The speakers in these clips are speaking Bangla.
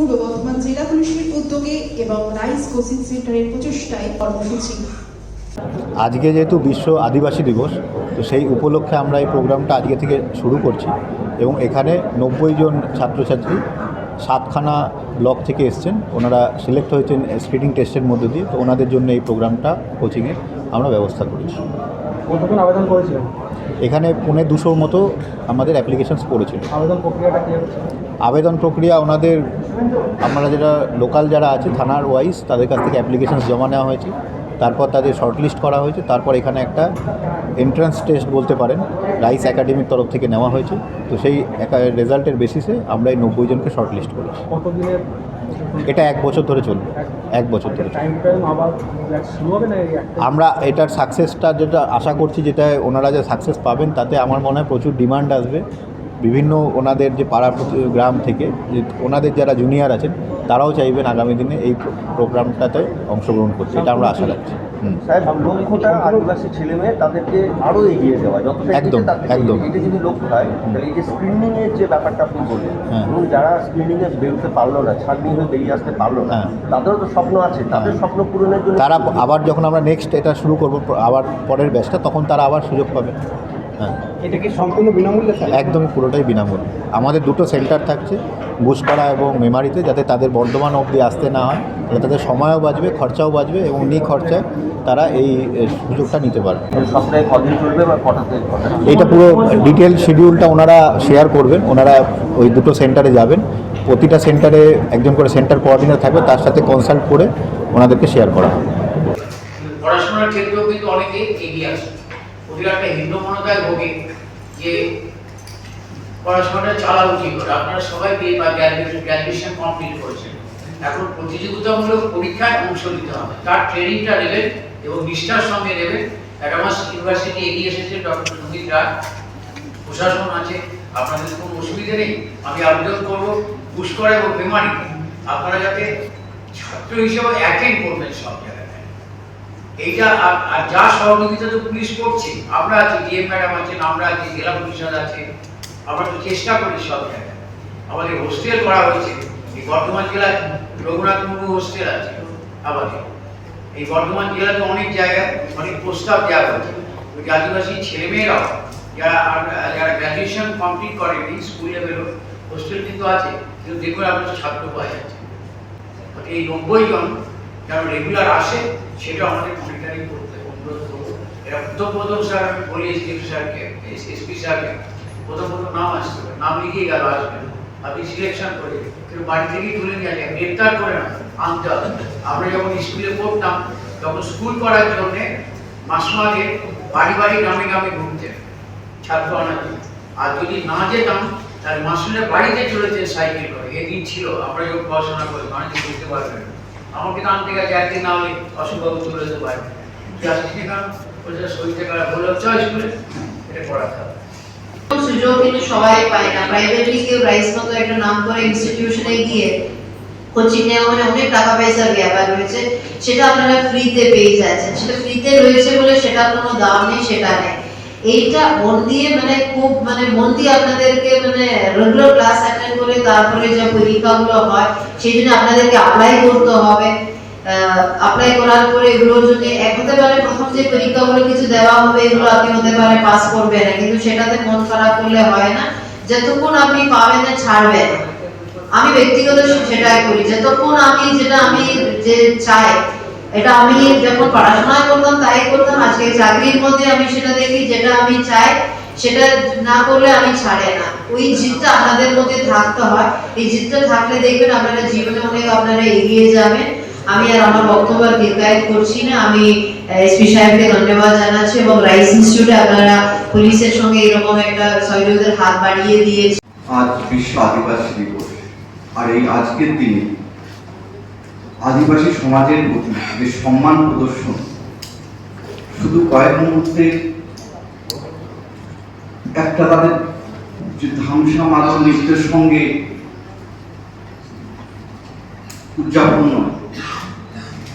পূর্ব বর্ধমান জেলা পুলিশের উদ্যোগে এবং রাইস কোচিং সেন্টারের প্রচেষ্টায় কর্মসূচি। আজকে যেহেতু বিশ্ব আদিবাসী দিবস তো সেই উপলক্ষে আমরা এই প্রোগ্রামটা আজকে থেকে শুরু করছি এবং এখানে নব্বই জন ছাত্রছাত্রী সাতখানা ব্লক থেকে এসছেন। ওনারা সিলেক্ট হয়েছেন স্ক্রিনিং টেস্টের মধ্য দিয়ে তো ওনাদের জন্য এই প্রোগ্রামটা কোচিংয়ের আমরা ব্যবস্থা করেছি। আবেদন করেছিলেন? এখানে পৌনে দুশোর মতো আমাদের অ্যাপ্লিকেশনস পড়েছিল। আবেদন প্রক্রিয়াটা আবেদন প্রক্রিয়া ওনাদের আমরা যেটা লোকাল যারা আছে থানার ওয়াইজ তাদের কাছ থেকে অ্যাপ্লিকেশনস জমা নেওয়া হয়েছে। তারপর তাদের শর্টলিস্ট করা হয়েছে। তারপর এখানে একটা এন্ট্রান্স টেস্ট বলতে পারেন রাইস একাডেমির তরফ থেকে নেওয়া হয়েছে। তো সেই রেজাল্টের বেসিসে আমরা এই নব্বই জনকে শর্টলিস্ট করেছি। এটা এক বছর ধরে চলবে। এক বছর ধরে আমরা এটার সাকসেসটা যেটা আশা করছি যেটা ওনারা যে সাকসেস পাবেন, তাতে আমার মনে হয় প্রচুর ডিমান্ড আসবে। বিভিন্ন ওনাদের যে পাড়া গ্রাম থেকে, যে ওনাদের যারা জুনিয়র আছেন, তারাও চাইবেন আগামী দিনে এই প্রোগ্রামটাতে অংশগ্রহণ করতে। এটা আমরা আশা রাখছি। সাহেব লক্ষ্যটা আদিবাসী ছেলে মেয়ে তাদেরকে আরও এগিয়ে দেওয়া যতটা একদম, একদম। এটা যদি লক্ষ্য হয় তাহলে এই যে স্ক্রিনিং এর যে ব্যাপারটা আপনি বললেন হ্যাঁ। এবং যারা স্ক্রিনিং এ বেরোতে পারল না ছাড়নি হয়ে বেরিয়ে আসতে পারল না হ্যাঁ। তাদেরও তো স্বপ্ন আছে তাদের স্বপ্ন পূরণের জন্য তারা আবার যখন আমরা নেক্সট এটা শুরু করব আবার পরের ব্যাচটা তখন তারা আবার সুযোগ পাবে। হ্যাঁ। এটা কি সম্পূর্ণ বিনামূল্যে? স্যার একদমই পুরোটাই বিনামূল্যে। আমাদের দুটো সেন্টার থাকছে বুসপাড়া এবং মেমারিতে যাতে তাদের বর্ধমান অবধি আসতে না হয় তাহলে তাদের সময়ও বাঁচবে খরচাও বাঁচবে এবং নিখরচায় তারা এই সুযোগটা নিতে পারবে। এইটা পুরো ডিটেল শিডিউলটা ওনারা শেয়ার করবেন ওনারা ওই দুটো সেন্টারে যাবেন প্রতিটা সেন্টারে একজন করে সেন্টার কোঅর্ডিনেটর থাকবে তার সাথে কনসাল্ট করে ওনাদেরকে শেয়ার করা হবে। পড়াশোনার ক্ষেত্রেও কিন্তু অনেকে এগিয়ে আসে। ওদের একটা হীনমনতায় ভোগে যে পড়াশোনাটা চালাবো কি করে? আপনারা সবাই বিয়ে বা গ্র্যাজুয়েশন গ্র্যাজুয়েশন কমপ্লিট করেছেন। এখন প্রতিযোগিতামূলক পরীক্ষায় অংশ নিতে হবে। তার ট্রেনিংটা নেবেন এবং নিষ্ঠার সঙ্গে নেবেন। অ্যাডামাস ইউনিভার্সিটি এগিয়ে এসেছে ডক্টর সংগীত রায়। প্রশাসন আছে, আপনাদের কোনো অসুবিধে নেই। আমি আবেদন করব, পুষ্কর এবং মেমারি আপনারা যাতে ছাত্র হিসেবে অ্যাটেন্ড করবেন সব এইটা আর যা সহযোগিতা তো পুলিশ করছে, আমরা আছি ডিএম ম্যাডাম আছেন আমরা আছি, জেলা পরিষদ আছে আমরা তো চেষ্টা করি সব জায়গায়। আমাদের হোস্টেল করা হয়েছে, এই বর্ধমান জেলায় রঘুনাথ মুর্মু হোস্টেল আছে, আমাদের। এই বর্ধমান জেলাতে অনেক জায়গায় অনেক প্রস্তাব দেওয়া হয়েছে। ওই আদিবাসী ছেলেমেয়েরাও, যারা যারা গ্র্যাজুয়েশন কমপ্লিট করেনি স্কুল লেভেলও হোস্টেল কিন্তু আছে, কিন্তু দেখুন আপনার ছাত্র পাওয়া যাচ্ছে। এই নব্বই জন যারা রেগুলার আসে সেটা আমাদের মনিটরিং করতে অনুরোধ করব। এরা প্রথম স্যার আমি বলি এসডিএম স্যারকে এসপি স্যারকে। প্রথম প্রথম নাম হবে নাম লিখিয়ে গেল আসবে। আপনি সিলেকশন করে কিন্তু বাড়ি থেকেই তুলে নিয়ে যায় গ্রেপ্তার করে না, আনতে হবে। আমরা যখন স্কুলে পড়তাম, তখন স্কুল করার জন্যে মাসমাগে বাড়ি বাড়ি গ্রামে গ্রামে ঘুরতেন ছাত্র আনার। আর যদি না যেতাম, তাহলে মাসুলের বাড়িতে চলেছে সাইকেল করে। এদিন ছিল। আমরা যখন পড়াশোনা করি অনেকে বুঝতে পারবেন আমাকে তো আনতে গেছে, একদিন না হলে অসুখবাবু চলে যেতে পারে। যাচ্ছি না বলছে শরীর থেকে বলে হচ্ছে স্কুলে এটা পড়াতে হবে সুযোগ কিন্তু সবাই পায় না। প্রাইভেটলি কেউ রাইস মতো একটা নাম করে ইনস্টিটিউশনে গিয়ে কোচিং নেওয়া মানে অনেক টাকা পয়সার ব্যাপার রয়েছে। সেটা আপনারা ফ্রিতে পেয়ে যাচ্ছেন। সেটা ফ্রিতে রয়েছে বলে সেটার কোনো দাম নেই, সেটা নেই। এইটা মন দিয়ে মানে খুব মানে মন দিয়ে আপনাদেরকে মানে রেগুলার ক্লাস অ্যাটেন্ড করে তারপরে যে পরীক্ষাগুলো হয়, সেই জন্য আপনাদেরকে অ্যাপ্লাই করতে হবে। অ্যাপ্লাই করার পরে এগুলো যদি এক হতে পারে প্রথম যে পরীক্ষাগুলো কিছু দেওয়া হবে, এগুলো আপনি হতে পারে পাস করবেন না। কিন্তু সেটাতে মন খারাপ করলে হয় না। যতক্ষণ আপনি পাবেন না, ছাড়বেন। আমি ব্যক্তিগত সেটাই করি। যতক্ষণ আমি যেটা আমি যে চাই, এটা আমি যখন পড়াশোনা করতাম, তাই করতাম। আজকে চাকরির মধ্যে আমি সেটা দেখি, যেটা আমি চাই, সেটা না করলে আমি ছাড়ে না। ওই জিদটা আপনাদের মধ্যে থাকতে হয়। এই জিদটা থাকলে দেখবেন আপনারা জীবনে অনেক আপনারা এগিয়ে যাবেন। আমি আর আমার বক্তব্য আর দীর্ঘায়িত করছি না। আমি এসপি সাহেবকে ধন্যবাদ জানাচ্ছি এবং রাইস ইনস্টিটিউটে আপনারা পুলিশের সঙ্গে এরকম একটা সহযোগিতার হাত বাড়িয়ে দিয়েছে আজ বিশ্ব আদিবাসী দিবস। আর এই আজকের দিনে আদিবাসী সমাজের প্রতি যে সম্মান প্রদর্শন, শুধু কয়েক মুহূর্তের একটা তাদের যে ধামসা মাদল নৃত্যের সঙ্গে উদযাপন নয়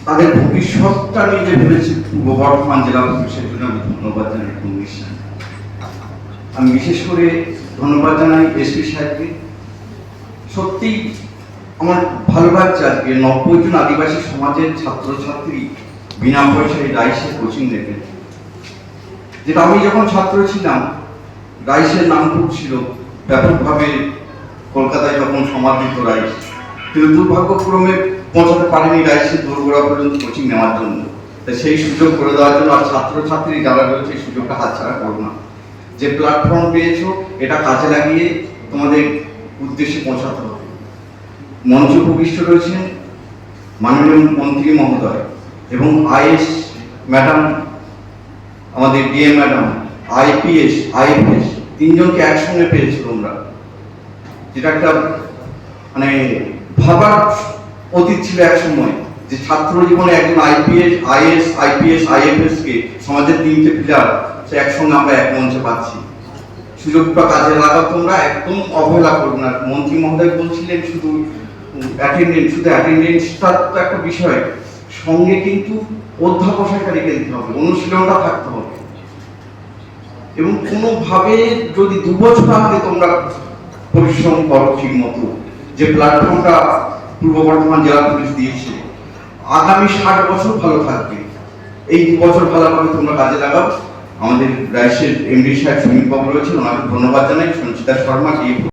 তাদের ভবিষ্যৎটা নিয়ে যে ভেবেছে। পূর্ব বর্ধমান জেলা পুলিশের জন্য আমি ধন্যবাদ জানাই পুলিশ আমি বিশেষ করে ধন্যবাদ জানাই এসপি সাহেবকে। সত্যি আমার ভালো লাগছে আজকে। নব্বই জন আদিবাসী সমাজের ছাত্রছাত্রী বিনা পয়সায় রাইসের কোচিং নেবেন যেটা আমি যখন ছাত্র ছিলাম, রাইসের নাম খুব ছিল ব্যাপকভাবে কলকাতায় যখন সমাদৃত রাইস। কিন্তু দুর্ভাগ্যক্রমে পৌঁছাতে পারেনি রাইসের দোরগোড়া পর্যন্ত কোচিং নেওয়ার জন্য। তাই সেই সুযোগ করে দেওয়ার জন্য আর ছাত্রছাত্রী যারা রয়েছে সেই সুযোগটা হাতছাড়া করো না। যে প্ল্যাটফর্ম পেয়েছ, এটা কাজে লাগিয়ে তোমাদের উদ্দেশ্যে পৌঁছাতে হবে। মঞ্চ উপবিষ্ট রয়েছেন মাননীয় মন্ত্রী মহোদয় এবং আইএস ম্যাডাম, আমাদের ডিএম ম্যাডাম, আইপিএস, আইএফএস, তিনজনকে একসঙ্গে পেয়েছ তোমরা। যেটা একটা মানে ভাবার অতীত ছিল এক সময় যে ছাত্র জীবনে একজন আইপিএস, আইএস, আইপিএস, আইএফএস কে সমাজের তিনটে পিলার সে একসঙ্গে আমরা এক মঞ্চে পাচ্ছি। সুযোগটা কাজে লাগাও তোমরা, একদম অবহেলা করো না। মন্ত্রী মহোদয় বলছিলেন শুধু অ্যাটেন্ডেন্স শুধু অ্যাটেন্ডেন্সটা তো একটা বিষয়। সঙ্গে কিন্তু অধ্যাপসাটা রেখে দিতে হবে, অনুশীলনটা থাকতে হবে। এবং কোনোভাবে যদি দু বছর আগে তোমরা পরিশ্রম করো ঠিক মতো যে প্ল্যাটফর্মটা পূর্ব বর্ধমান জেলা পুলিশ দিয়েছে। আগামী ষাট বছর ভালো থাকবে। এই বছর ভালোভাবে তোমরা কাজে লাগাও। আমাদের রাইসের এমডি সাহেব সুনীল বাবু রয়েছেন, ওনাকে ধন্যবাদ জানাই। সঞ্চিতা শর্মা